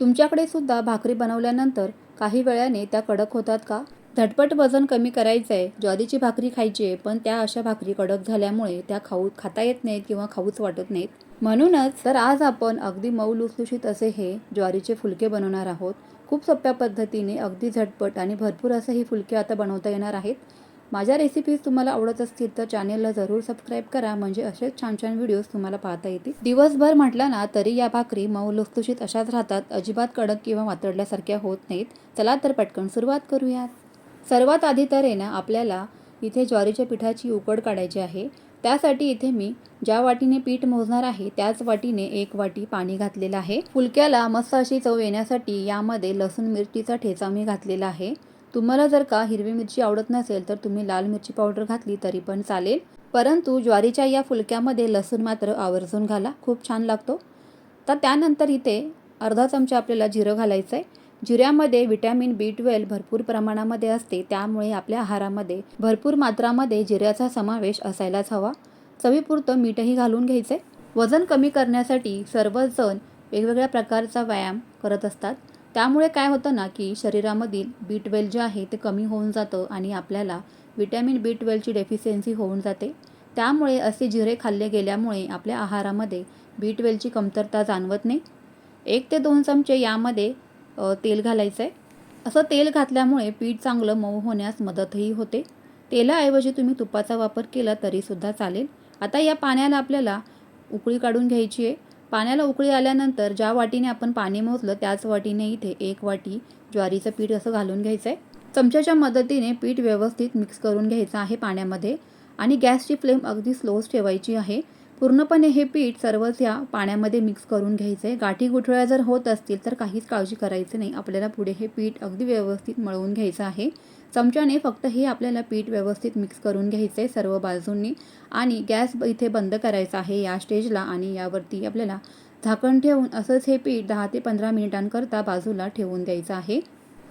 तुमच्याकडे सुद्धा भाकरी बनवल्यानंतर काही वेळाने त्या कडक होतात का? झटपट वजन कमी करायचं आहे ज्वारीची भाकरी खायची आहे पण त्या अशा भाकरी कडक झाल्यामुळे त्या खाऊ खाता येत नाहीत किंवा खाऊच वाटत नाहीत. म्हणूनच तर आज आपण अगदी मऊ लुसलुशीत असे हे ज्वारीचे फुलके बनवणार आहोत. खूप सोप्या पद्धतीने अगदी झटपट आणि भरपूर असे ही फुलके आता बनवता येणार आहेत. माझ्या रेसिपीज तुम्हाला आवडत असतील तर चॅनेलला जरूर सबस्क्राईब करा. म्हणजे असेच छान छान व्हिडिओज तुम्हाला पाहता येतील. दिवसभर म्हटलं ना तरी या भाकरी मऊ लुसलुशीत अशाच राहतात. अजिबात कडक किंवा वातडल्यासारख्या होत नाहीत. चला तर पटकन सुरुवात करूयात. सर्वात आधी तर आहे ना आपल्याला इथे ज्वारीच्या पिठाची उकड काढायची आहे. त्यासाठी इथे मी ज्या वाटीने पीठ मोजणार आहे त्याच वाटीने एक वाटी पाणी घातलेलं आहे. फुलक्याला मस्त अशी चव येण्यासाठी यामध्ये लसूण मिरचीचा ठेचा मी घातलेला आहे. तुम्हाला जर का हिरवी मिरची आवडत नसेल तर तुम्ही लाल मिरची पावडर घातली तरी पण चालेल. परंतु ज्वारीच्या या फुलक्यामध्ये लसूण मात्र आवर्जून घाला खूप छान लागतो. तर त्यानंतर इथे अर्धा चमचा आपल्याला जिरं घालायचं आहे जिऱ्यामध्ये व्हिटॅमिन बी ट्वेल्व भरपूर प्रमाणामध्ये असते त्यामुळे आपल्या आहारामध्ये भरपूर मात्रामध्ये जिऱ्याचा समावेश असायलाच हवा. चवीपुरतं मीठही घालून घ्यायचं आहे वजन कमी करण्यासाठी सर्वजण वेगवेगळ्या प्रकारचा व्यायाम करत असतात. त्यामुळे काय होतं ना की शरीरामधील बी ट्वेल्व जे आहे ते कमी होऊन जातं आणि आपल्याला विटॅमिन बी ट्वेल्वची डेफिशियन्सी होऊन जाते. त्यामुळे असे जिरे खाल्ले गेल्यामुळे आपल्या आहारामध्ये बी ट्वेल्वची कमतरता जाणवत नाही. एक ते दोन चमचे यामध्ये तेल घालायचं आहे असं तेल घातल्यामुळे पीठ चांगलं मऊ होण्यास मदतही होते. तेलाऐवजी तुम्ही तुपाचा वापर केला तरीसुद्धा चालेल. आता या पाण्याला आपल्याला उकळी काढून घ्यायची आहे. पाण्याला उकळी आल्यानंतर ज्या वाटीने आपण पाणी मोजलं त्याच वाटीने इथे एक वाटी ज्वारीचं पीठ असं घालून घ्यायचं आहे चमच्याच्या मदतीने पीठ व्यवस्थित मिक्स करून घ्यायचं आहे पाण्यामध्ये आणि गॅसची फ्लेम अगदी स्लोच ठेवायची आहे. पूर्णपणे हे पीठ सर्वच या पाण्यामध्ये मिक्स करून घ्यायचं आहे गाठी गुठळ्या जर होत असतील तर काहीच काळजी करायची नाही. आपल्याला पुढे हे पीठ अगदी व्यवस्थित मळवून घ्यायचं आहे. चमच्याने फक्त हे आपल्याला पीठ व्यवस्थित मिक्स करून घ्यायचं आहे सर्व बाजूंनी. आणि गॅस इथे बंद करायचा आहे या स्टेजला आणि यावरती आपल्याला झाकण ठेवून असंच हे पीठ दहा ते पंधरा मिनिटांकरता बाजूला ठेवून द्यायचं आहे.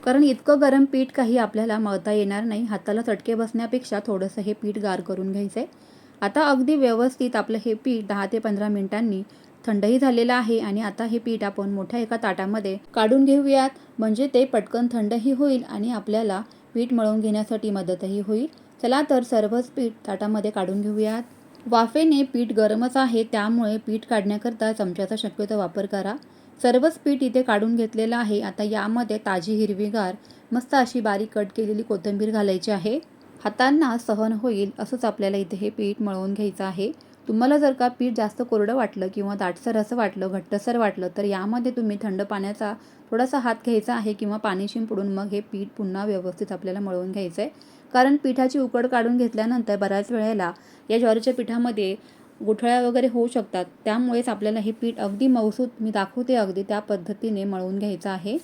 कारण इतकं गरम पीठ काही आपल्याला मळता येणार नाही. हाताला चटके बसण्यापेक्षा थोडंसं हे पीठ गार करून घ्यायचं आहे आता अगदी व्यवस्थित आपलं हे पीठ दहा ते पंधरा मिनिटांनी थंडही झालेलं आहे आणि आता हे पीठ आपण मोठ्या एका ताटामध्ये काढून घेऊयात. म्हणजे ते पटकन थंडही होईल आणि आपल्याला पीठ मळून घेण्यासाठी मदतही होईल. चला तर सर्वच पीठ ताटामध्ये काढून घेऊयात. वाफेने पीठ गरमच आहे त्यामुळे पीठ काढण्याकरता चमच्याचा शक्यतो वापर करा. सर्वच पीठ इथे काढून घेतलेलं आहे. आता यामध्ये ताजी हिरवीगार मस्त अशी बारीक कट केलेली कोथिंबीर घालायची आहे. हातांना सहन होईल असंच आपल्याला इथे हे पीठ मळवून घ्यायचं आहे. तुम्हाला जर का पीठ जास्त कोरडं वाटलं किंवा दाटसर असं वाटलं घट्टसर वाटलं तर यामध्ये तुम्ही थंड पाण्याचा थोडासा हात घ्यायचा आहे किंवा पाणी शिंपडून मग हे पीठ पुन्हा व्यवस्थित आपल्याला मळवून घ्यायचं आहे कारण पिठाची उकड काढून घेतल्यानंतर बऱ्याच वेळेला या ज्वारीच्या पिठामध्ये गुठळ्या वगैरे होऊ शकतात. त्यामुळेच आपल्याला हे पीठ अगदी मऊसूत मी दाखवते अगदी त्या पद्धतीने मळवून घ्यायचं आहे.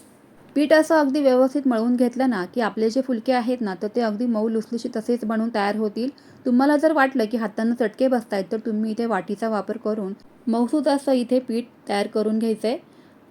पीठ असं अगदी व्यवस्थित मळवून घेतलं ना की आपले जे फुलके आहेत ना तर ते अगदी मऊ लुसलुशीत तसेच बनवून तयार होतील. तुम्हाला जर वाटलं की हातांना चटके बसतायत तर तुम्ही इथे वाटीचा वापर करून मऊसूद असं इथे पीठ तयार करून घ्यायचं आहे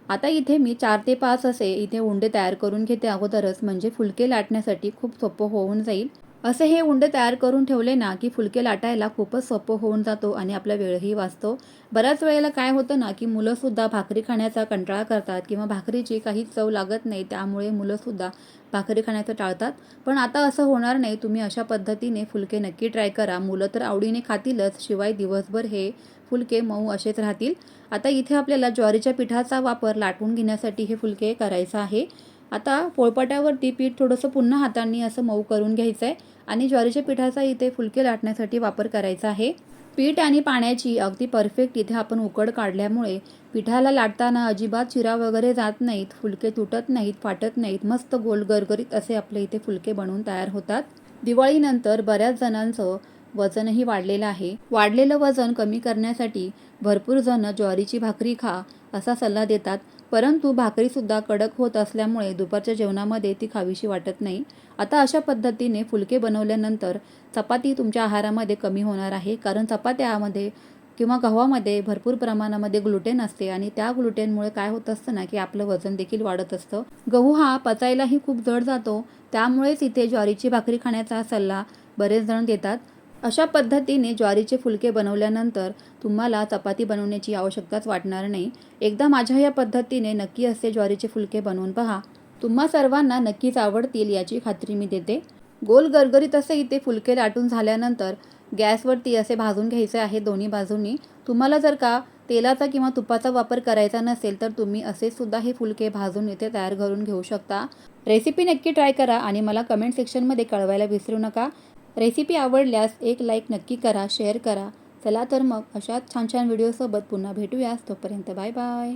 आता इथे मी चार ते पाच असे इथे उंडे तयार करून घेते अगोदरच म्हणजे फुलके लाटण्यासाठी खूप सोपं होऊन जाईल. असे हे उंडे तयार करून ठेवले ना की फुलके लाटायला खूपच सोपं होऊन जातो आणि आपला वेळही वाचतो. बऱ्याच वेळेला काय होतं ना की मुलंसुद्धा भाकरी खाण्याचा कंटाळा करतात किंवा भाकरीची काही चव लागत नाही त्यामुळे मुलंसुद्धा भाकरी खाण्याचं टाळतात. पण आता असं होणार नाही. तुम्ही अशा पद्धतीने फुलके नक्की ट्राय करा. मुलं तर आवडीने खातीलच शिवाय दिवसभर हे फुलके मऊ असेच राहतील. आता इथे आपल्याला ज्वारीच्या पिठाचा वापर लाटून घेण्यासाठी हे फुलके करायचं आहे. आता पोळपाट्यावरती पीठ थोडंसं पुन्हा हातांनी असं मऊ करून घ्यायचं आहे आणि ज्वारीच्या पिठाचा इथे फुलके लाटण्यासाठी वापर करायचा आहे. पीठ आणि पाण्याची अगदी परफेक्ट इथे आपण उकड काढल्यामुळे पिठाला लाटताना अजिबात चिरा वगैरे जात नाहीत फुलके तुटत नाहीत फाटत नाहीत मस्त गोल गरगरीत असे आपले इथे फुलके बनवून तयार होतात. दिवाळीनंतर बऱ्याच जणांचं वजनही वाढलेलं आहे. वाढलेलं वजन कमी करण्यासाठी भरपूर जण ज्वारीची भाकरी खा असा सल्ला देतात. परंतु भाकरीसुद्धा कडक होत असल्यामुळे दुपारच्या जेवणामध्ये ती खावीशी वाटत नाही. आता अशा पद्धतीने फुलके बनवल्यानंतर चपाती तुमच्या आहारामध्ये कमी होणार आहे. कारण चपात्यामध्ये किंवा गव्हामध्ये भरपूर प्रमाणामध्ये ग्लुटेन असते आणि त्या ग्लुटेनमुळे काय होत असतं ना की आपलं वजन देखील वाढत असतं. गहू हा पचायलाही खूप जड जातो. त्यामुळेच इथे ज्वारीची भाकरी खाण्याचा सल्ला बरेच जण देतात. अशा पद्धतीने ज्वारीचे फुलके बनवल्यानंतर तुम्हाला चपाती बनवण्याची आवश्यकताच वाटणार नाही. एकदा माझ्या या पद्धतीने नक्की असे ज्वारीचे फुलके बनवून पहा. तुम्हा सर्वांना नक्कीच आवडतील याची खात्री मी देते. गोल गरगरीत असे इथे फुलके लाटून झाल्यानंतर गॅसवरती असे भाजून घ्यायचे आहे दोन्ही बाजूंनी. तुम्हाला जर का तेलाचा किंवा तुपाचा वापर करायचा नसेल तर तुम्ही असे सुद्धा हे फुलके भाजून इथे तयार करून घेऊ शकता. रेसिपी नक्की ट्राय करा आणि मला कमेंट सेक्शनमध्ये कळवायला विसरू नका. रेसिपी आवडल्यास एक लाईक नक्की करा शेअर करा. चला तर मग अशाच छान छान व्हिडिओसोबत पुन्हा भेटूयास तोपर्यंत बाय बाय.